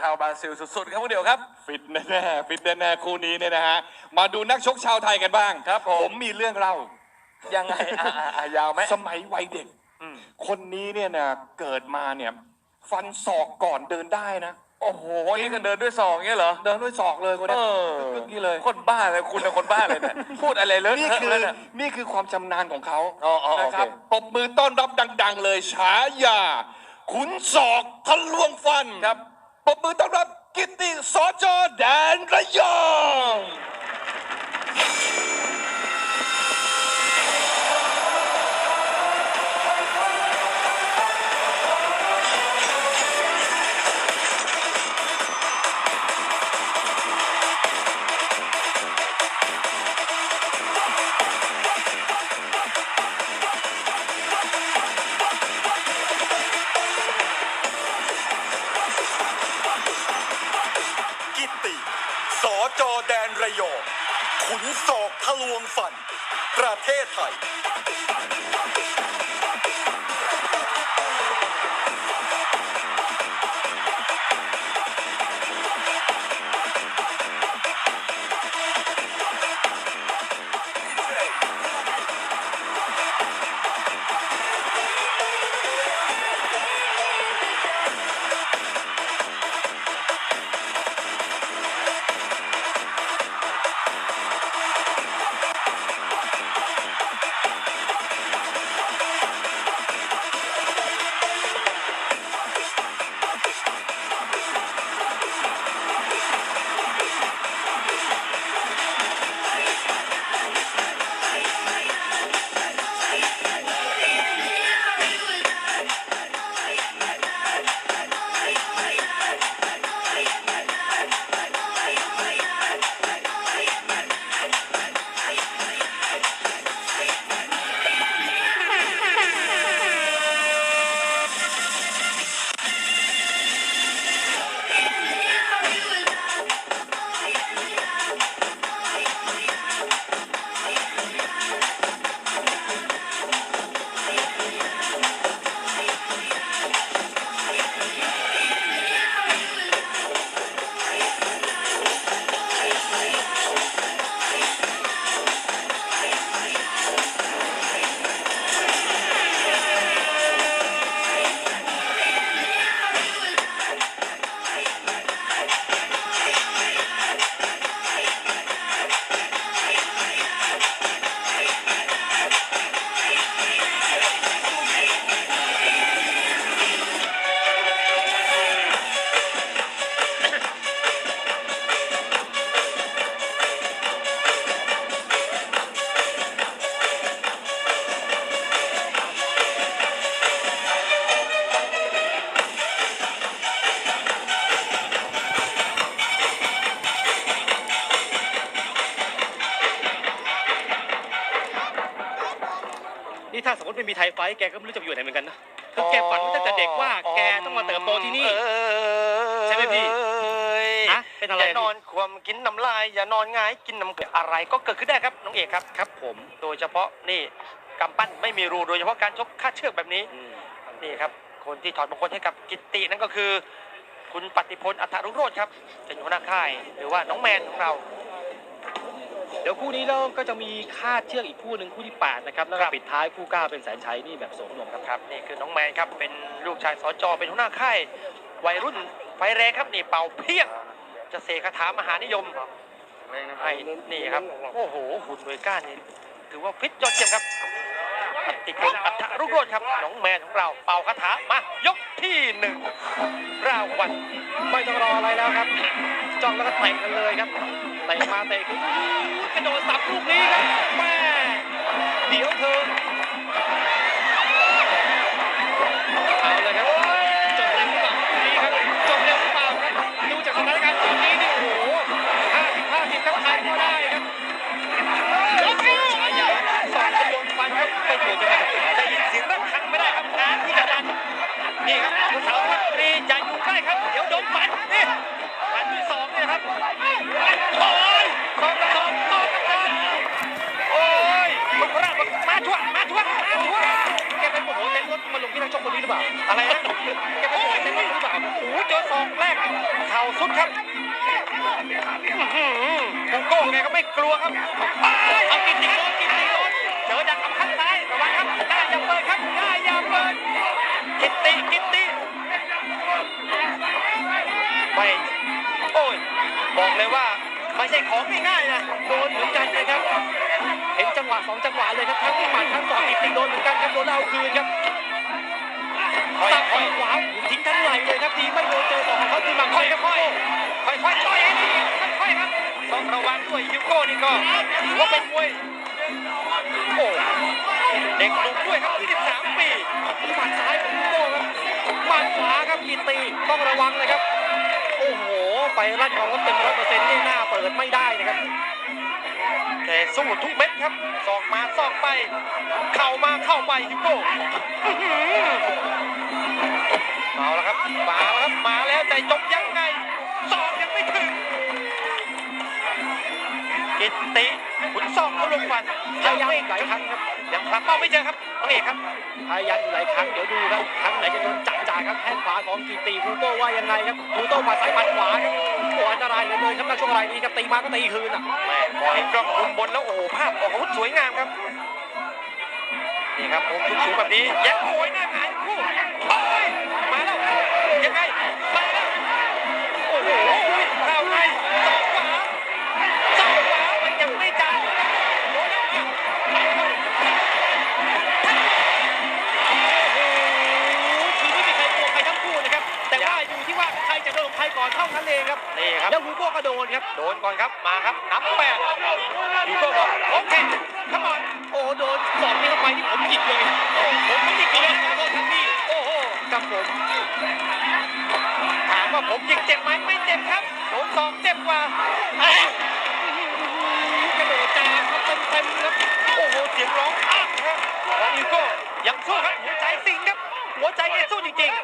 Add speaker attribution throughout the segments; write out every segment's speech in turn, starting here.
Speaker 1: ชาวบราซิลสุดๆครับคุณเดียวครับ
Speaker 2: ฟิตแน่ๆฟิตแน่ๆคู่นี้เนี่ยนะฮะ มาดูนักชกชาวไทยกันบ้าง
Speaker 1: ครับผม
Speaker 2: ผมมีเรื่องเล่า
Speaker 1: ยังไงอะอะอะยาวไหม
Speaker 2: สมัยวัยเด็ก
Speaker 1: อืม
Speaker 2: คนนี้เนี่ยนะเกิดมาเนี่ย ฟันศอกก่อนเดินได้นะ
Speaker 1: โอ้โหนี่ก็เดินด้วยสองเงี้ยเหรอ
Speaker 2: เดินด้วยศอกเลยคน
Speaker 1: เอ
Speaker 2: นี้
Speaker 1: อ
Speaker 2: นี่เลย
Speaker 1: คนบ้าเลยคุณเป็นคนบ้าเลยเนี่ยพูดอะไรเลอะ
Speaker 2: นี่
Speaker 1: เทอะ
Speaker 2: คือ
Speaker 1: เลยเนี่ย
Speaker 2: นี่คือความชำนาญของเขา
Speaker 1: อ๋ออ๋อโอเค
Speaker 2: นะครับปรบมือต้อนรับดัง ๆ เลยฉายา ขุนศอกทะลวงฟัน
Speaker 1: ครับ
Speaker 2: ปรบมือต้อนรับกิตติสจแดนระยอง
Speaker 3: ลวงฟัน ประเทศไทย
Speaker 4: ยไฟท์แกก็ไม่รู้จะไปอยู่ไหนเหมือนกันนะคือแกฝันตั้งแต่เด็กว่าแกต้องมาเติบโตที่นี่ ใช่ไหมพี่ฮะเป็นอะไร
Speaker 5: อย่า
Speaker 4: พี่
Speaker 5: นอนความกินน้ำลาย อย่านอนหงายกินน้ำเกลืออะไรก็เกิดขึ้นได้ครับน้องเอกครับ
Speaker 4: ครับ ผม
Speaker 5: โดยเฉพาะนี่กำปั้นไม่มีรูโดยเฉพาะการชกคาดเชือกแบบนี้
Speaker 4: อืม
Speaker 5: นี่ครับ คนที่ถอดมงคลให้กับกิตตินั่นก็คือ คุณปฏิพลอัฐรุโรธครับเป็นหัวหน้าค่าย หรือว่าน้องแมนของเรา
Speaker 4: เดี๋ยวคู่นี้เราก็จะมีคาดเชือกอีกคู่หนึ่งคู่ที่แปดนะครับแล้วก็ปิดท้ายคู่เก้าเป็นแสนชัยนี่แบบสมนมครับ
Speaker 5: ครับนี่คือน้องแมนครับเป็นลูกชายสจเป็นหัวหน้าค่ายวัยรุ่นไฟแรงครับนี่เป่าเพียงจะเสกคาถามหานิยมให้นี่ครับโอ้โหหุ่นหน่วยก้านนี่ถือว่าฟิตยอดเยี่ยมครับปฏิพลอัฐรุโรธครับน้องแมนของเราเป่าคาถามายกที่หนึ่งราวัน
Speaker 4: ไม่ต้องรออะไรแล้วครับ จ้องแล้วก็เตะกันเลยครับเตะมาเตะขึ้นกระโดดสับลูกนี้ครับแม่เดี๋ยวเธอเอาเลยครับจบเร็วหรือเปล่าคู่นี้ครับจบเร็วหรือเปล่าครับดูจากสถานการณ์ตอนนี้นี่โอ้โหห้าสิบห้าสิบครับไทยก็ได้ครับยกนี้ฉายาสองกระโดดฟันครับไม่ถูกจะมาจากได้
Speaker 5: ยินเสียงระฆังไม่ได้ครับนที่จะดันนี่ครับคุณสาวครับนี่อย่าอยู่ใกล้ครับ เดี๋ยวโดนฟันนี่านที่สองเนี่ยครับโอ้ยกองกระสอบกองกระบโอ้ลุกรมาชั่วมาชั่วมาชั่วแก
Speaker 4: เป็นโอ้โหเต้นรถมาลงที่นั
Speaker 5: ก
Speaker 4: ชกคนนี้หรือเปล่า
Speaker 5: อะไรนะ
Speaker 4: แกเป็นโอ้โหเต้นรถหรือเปล่า
Speaker 5: โอ้โหเจอสองแรกเข่าสุดครับกโก้ไงก็ไม่กลัวครับเอาตีโดนกินตีโดนเจอดักข้าซ้ายระวังครับอย่าเปิดครับอย่าเปิดกินตีกินตีไม่ บอกเลยว่าไม่ใช่ของง่ายๆนะโดนเหมือนกันนะครับ เห็นจังหวะสองจังหวะเลยครับทั้งที่หมัดทั้งศอกติดติดโดนเหมือนกันครับโดนเอาคืนครับสับขวาทิ้งทั้งไหลเลยครับทีไม่โดนเจอศอกของเขาคือหมังค่อยครับค่อยค่อยค่อยต่อยให้ดีค่อยๆครับต้องระวังด้วยฮิวโก้นี่ก็ถือว่าเป็นมวยโอ้เด็กหนุ่มด้วยครับ 23 ปีหมัดซ้ายของฮิวโก้ครับหมัดขวาครับกีตีต้องระวังเลยครับโอ้โห ไปรัดของรถเต็มร้อยเปอร์เซ็นต์นี่หน้าเปิดไม่ได้นะครับแต่สู้ทุกเม็ดครับสอกมาสอกไป เข่ามาเข้าไปฮิวโก้เอาละครับมาแล้วครับมาแล้วแต่จบยังไงสอกยังไม่ถึงกิตติ ขุนศอกเขาลงฟันยังไม่หลายครั้งครับยังครับเป้าไม่เจอครับน้อเอกครับ
Speaker 4: พยายามอยู่หลายครั้งเดี๋ยวดูครับครั้งไหนจะโดนจับจ่ายครับแข้งขวาของกีตีฮูโก้ว่ายังไงครับฮูโต้มาซ้ายหมัดขวาครับโอ้อันตรายเหลือเกินครับนักชกรายนี้ครับตีมาก็ตีคืนอะ
Speaker 5: แม่ปล่อยกล้องมุมบนแล้วโอ้โหภาพออกอาวุธสวยงามครับนี่ครับมุมสูงแบบนี้แยักโอยหน้าหงายคู่ องครับนี่ครับแล้วฮูโก้ก็โดนครับ โดนก่อนครับ มาครับนับแปดฮูโก้บอกโอเคขมอน
Speaker 4: โอ้โดนสองนี้เข้าไปนี่ผมหยิกเลย
Speaker 5: ผมไม่ได้กินเลยขอโทษครับพี่
Speaker 4: โอ้โหกับผม
Speaker 5: ถามว่าผมยิงเจ็บไหมไม่เจ็บครับ โดนสองเจ็บกว่า
Speaker 4: กระโดดจามครับเต็มๆครับ
Speaker 5: โอ้โห เสียงร้องอ้าวครับของอีโก้ยังสู้ครับหัวใจสิงครับ หัวใจแกสู้จริงๆ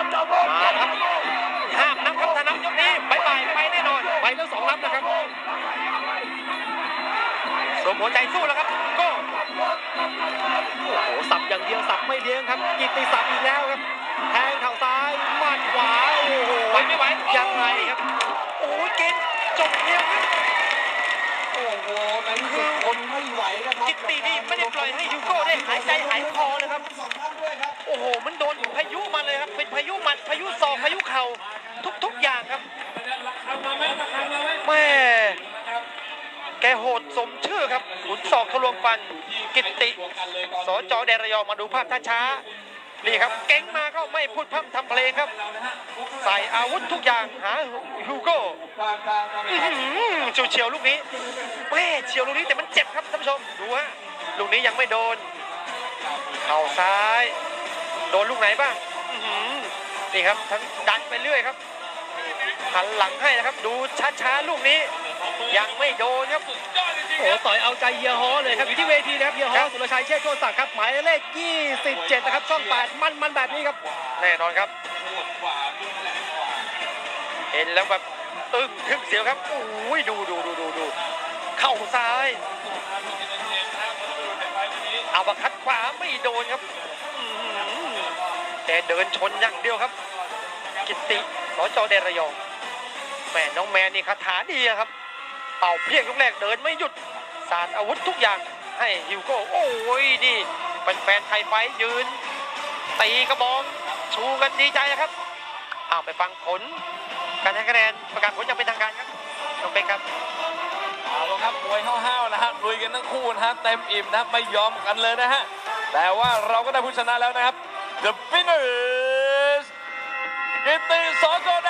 Speaker 5: มาครับห้ามนับครับถ้านับยกนี้บายบายไปแน่นอน
Speaker 4: ไปแล้วสองนับนะครับ
Speaker 5: สวมหัวใจสู้แล้วครับโก้
Speaker 4: โอ้โหสับอย่างเดียวสับไม่เลี้ยงครับ กิตติสับอีกแล้วครับ แทงเข่าซ้ายหมัดขวาโอ้โห
Speaker 5: ไหวไม่ไหว
Speaker 4: ยังไงครับ
Speaker 5: โอ้ยเกมจบเร็วครับ
Speaker 3: โอ้โหในที่สุดทนไม่ไหวนะครับ
Speaker 5: กิตตีนี่ไม่ได้ปล่อยให้ฮิวโก้ได้หายใจหายคอเลยครับ
Speaker 3: สองท่าน ด้วยครับ
Speaker 5: โอ้โห มันโดนพายุมาเลยครับ เป็นพายุหมัดพายุศอกพายุเข่าทุกๆอย่างครับแม่แกโหดสมชื่อครับขุนศอกทะลวงฟัน กิตติ สจแดนระยองมาดูภาพช้าๆนี่ครับเก่งมาก็ไม่พูดพร่ำทำเพลงครับ ใส่อาวุธทุกอย่างหาฮิวโก้อื้อหือเฉียวเฉียวๆลูกนี้แม่เฉียวลูกนี้แต่มันเจ็บครับท่านผู้ชมดูฮะลูกนี้ยังไม่โดน เข่าซ้าย โดนลูกไหนบ้างอื้อหือนี่ครับทั้งดันไปเรื่อยครับหันหลังให้นะครับ ดูช้าๆลูกนี้ ยังไม่โดนครับ
Speaker 4: โอ้โหต่อยเอาใจเฮียฮอเลยครับอยู่ที่เวทีนะครับเฮียฮอสุรชัยเชษฐ์โชติศักดิ์ครับหมายเลข 27 นะครับช่อง8มันมันๆแบบนี้ครับ
Speaker 5: แน่นอนครับเห็นแล้วแบบอึ้งทึ่งเสียวครับโอ้ยดูดูดูดูดูเข่าซ้าย เอาบัคัดขวาไม่โดนครับแต่เดินชนอย่างเดียวครับ กิตติสจเดรยองแม่น้องแมนนี่คาถาดีครับ เป่าเพียงลูกแรกเดินไม่หยุดสาดอาวุธทุกอย่างให้ฮิวโก้โอ้ยนี่เป็นแฟนไทยไฟยืนตีกระบองชูกันดีใจครับอ้าวไปฟังผล การให้คะแนนประกาศผลอย่างเป็นทางการครับน้องเป็กครับ
Speaker 1: ละครับมวยห้าวๆนะฮะลุยกันทั้งคู่นะฮะเต็มอิ่มนะไม่ยอมกันเลยนะฮะแต่ว่าเราก็ได้ผู้ชนะแล้วนะครับ The winner is กิตติสจแด